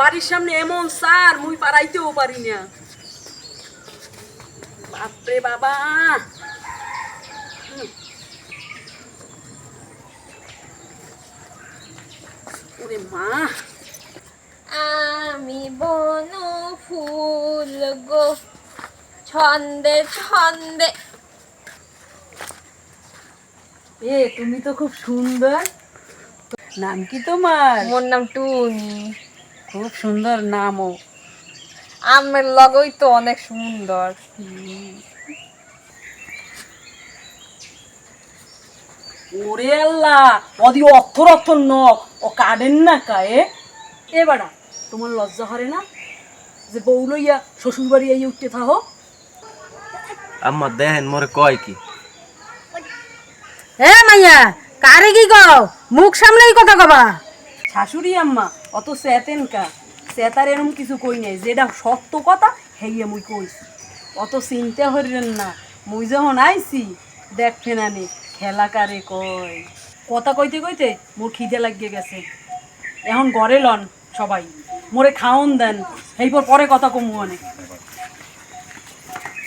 বাড়ির সামনে এমন সার মুই পারাইতেও পারি না। বাপরে বাবা। ওরে মা। আমি বন ফুল গো ছন্দে ছন্দে। এ তুমি তো খুব সুন্দর। নাম কি তোমার? মোর নাম টুনি। খুব সুন্দর নামও। আমের লগই তো অনেক সুন্দর। ওরে আল্লাহ অদি অক্ষর অক্ষর ন ও কাটেন না কায়ে। এ বাড়া তোমার লজ্জা হরে না? যে বউ লইয়া শ্বশুর বাড়ি এই উঠতে থাকো। আম্মা দেখেন মোরে কয় কি? হে মাইয়া কারে কি কও? মুখ সামনেই কথা কবা। শাশুড়ি আম্মা অত স্যাতেন কা? স্যাতার এরম কিছু কই নাই। যেটা সত্য কথা, হেইয়ে মুই কইছি। অত চিন্তা হরিলেন না। মুই যখন আইছি দেখছেন আনি, খেলা কারে কয়? কথা কইতে কইতে মোর খিদে লাগিয়ে গেছে। এখন গড়ে লন সবাই। মোরে খাওন দেন। এইপর পরে কথা কমু অনেক।